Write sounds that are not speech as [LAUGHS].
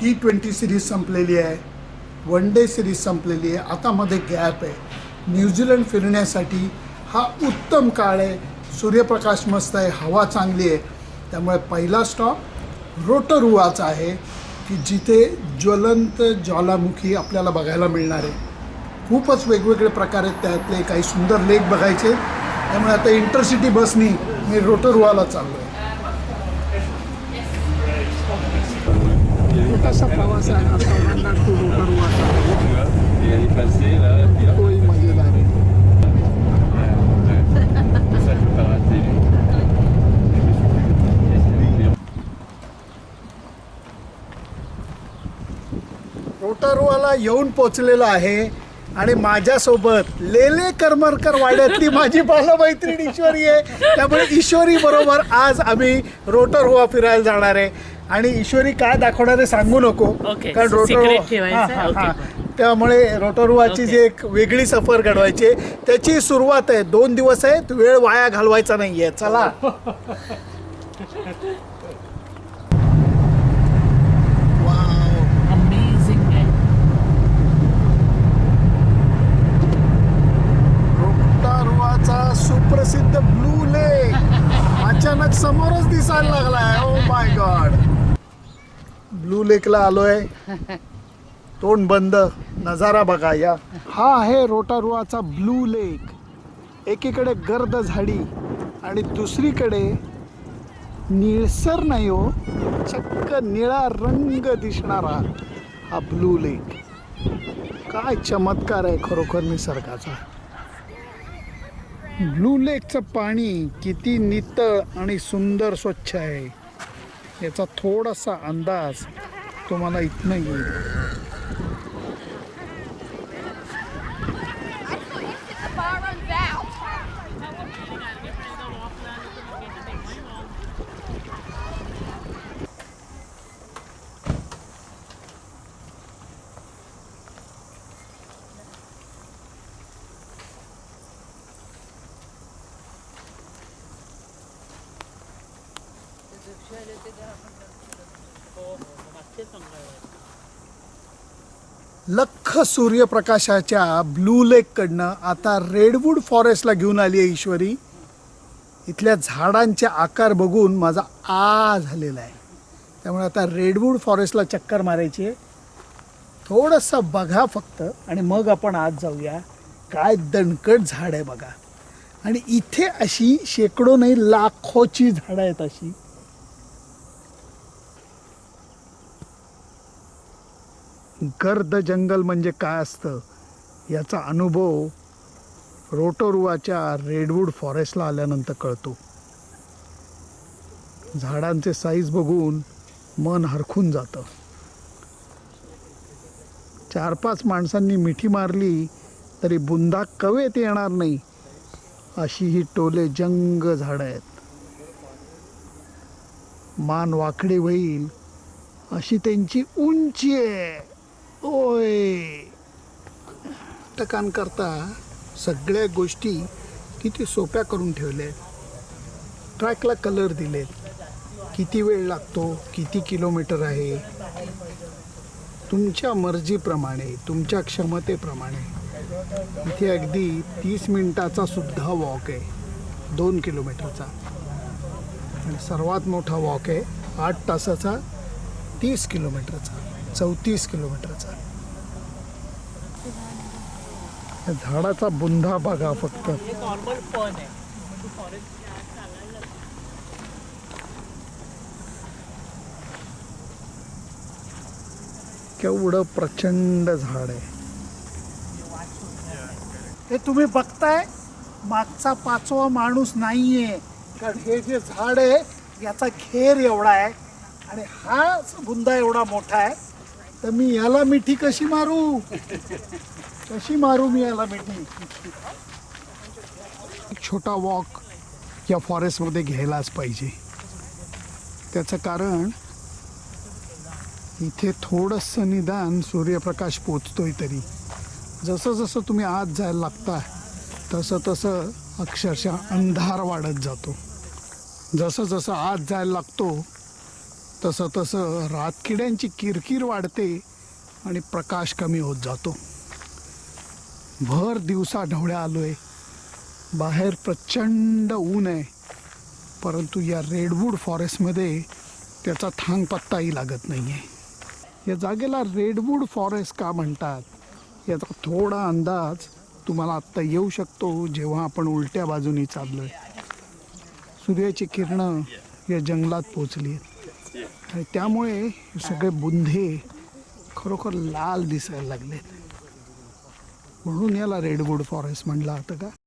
T twenty series संपलेली आहे. One day series संपलेली आहे. आता मध्ये गॅप आहे. न्यूझीलंड फिरण्यासाठी हा उत्तम काळ आहे. सूर्यप्रकाश मस्त आहे. हवा चांगली आहे. त्यामुळे पहिला स्टॉप रोटरुआचा आहे की जिथे ज्वलंत ज्वालामुखी आपल्याला बघायला मिळणार आहे. खूपच वेगवेगळे प्रकार आहेत. त्यातले काही सुंदर लेक बघायचे. त्यामुळे आता इंटरसिटी बसनी मी रोटरुआला चाललो आहे छोटासा प्रवास आहे? आता वंडार टू रोटरुवाचा Il est passé là, puis là, तोही मजेदार आहे रोटरवाला येऊन पोचलेला आहे आणि माझ्यासोबत लेले करमरकर वाड्यातली माझी बालमैत्रीण ईश्वरी आहे. त्यामुळे ईश्वरी बरोबर आज आम्ही रोटरहुआ फिरायला जाणार आहे. आणि ईश्वरी काय दाखवणार आहे सांगू नको. Okay, कारण so secret रोटर ठेवायचं आहे? Okay. त्यामुळे रोटरहुआची जी एक वेगळी सफर घडवायची आहे, त्याची सुरुवात आहे. दोन दिवस आहे वेळ वाया घालवायचा नाहीये. चला. आहे सुप्रसिद्ध ब्लू लेक. अचानक समोरच दिसायला लागलाय. ओ माय गॉड ब्लू लेकला आलोय. [LAUGHS] तोंड बंद नजारा बघा या. हा आहे रोटारुवाचा ब्लू लेक. एकीकडे गर्द झाडी आणि दुसरीकडे निळसर नाही हो चक्क निळा रंग दिसणारा हा ब्लू लेक. काय चमत्कार आहे खरोखर निसर्गाचा. ब्लू लेकचं पाणी किती नितळ आणि सुंदर स्वच्छ आहे. याचा थोडासा अंदाज तुम्हाला इथनं येईल. लख सूर्यप्रकाशाच्या ब्लू लेककडनं आता रेडवूड फॉरेस्टला घेऊन आली आहे ईश्वरी. इथल्या झाडांचे आकार बघून माझा आ झालेला आहे. त्यामुळे आता रेडवूड फॉरेस्टला चक्कर मारायची आहे. थोडंसं बघा फक्त आणि मग आपण आज जाऊया. काय दणकट झाड आहे बघा. आणि इथे अशी शेकडो नाही लाखोची झाडं आहेत अशी. गर्द जंगल म्हणजे काय असतं? याचा अनुभव रोटोरुवाच्या रेडवूड फॉरेस्टला आल्यानंतर कळतो. झाडांचे साईज बघून मन हरखून जातं. चार पाच माणसांनी मिठी मारली तरी बुंदा कवेत येणार नाही अशी ही टोले जंग झाडं आहेत. मान वाकडी होईल अशी त्यांची उंची आहे. ओय. टकान करता सगळ्या गोष्टी किती सोप्या करून ठेवल्या आहेत ट्रॅकला कलर दिलेत. किती वेळ लागतो किती किलोमीटर आहे. तुमच्या मर्जीप्रमाणे तुमच्या क्षमतेप्रमाणे. इथे अगदी तीस मिनटाचा सुद्धा वॉक आहे. दोन किलोमीटरचा. आणि सर्वात मोठा वॉक आहे आठ तासाचा तीस किलोमीटरचा. चौतीस किलोमीटरचा. या झाडाचा बुंधा बघा फक्त. हे आहे. केवढं प्रचंड झाड आहे. हे तुम्ही बघताय? मागचा पाचवा माणूस नाहीये. कारण हे जे झाड आहे याचा घेर एवढा आहे. आणि हा बुंदा एवढा मोठा आहे. तर मी याला मिठी कशी मारू? कशी मारू मी याला मिठी? एक छोटा वॉक या फॉरेस्टमध्ये घ्यायलाच पाहिजे. त्याचं कारण इथे थोडंसं निदान सूर्यप्रकाश पोचतोय तरी. जसं जसं तुम्ही आत जायला लागता तसं तसं अक्षरशः अंधार वाढत जातो. जसं जसं आत जायला लागतो तसं तसं रातकिड्यांची किरकिर वाढते आणि प्रकाश कमी होत जातो. भर दिवसा ढवळ्या आलोय. बाहेर प्रचंड ऊन आहे. परंतु या रेडवूड फॉरेस्टमध्ये त्याचा थांग पत्ताही लागत नाही आहे या जागेला रेडवूड फॉरेस्ट का म्हणतात? याचा थोडा अंदाज तुम्हाला आत्ता येऊ शकतो जेव्हा आपण उलट्या बाजूनी चाललोय. सूर्याची किरणं या जंगलात पोचली आहेत आणि त्यामुळे सगळे बुंधे खरोखर लाल दिसायला लागलेत. म्हणून याला रेडवूड फॉरेस्ट म्हणलं होतं का?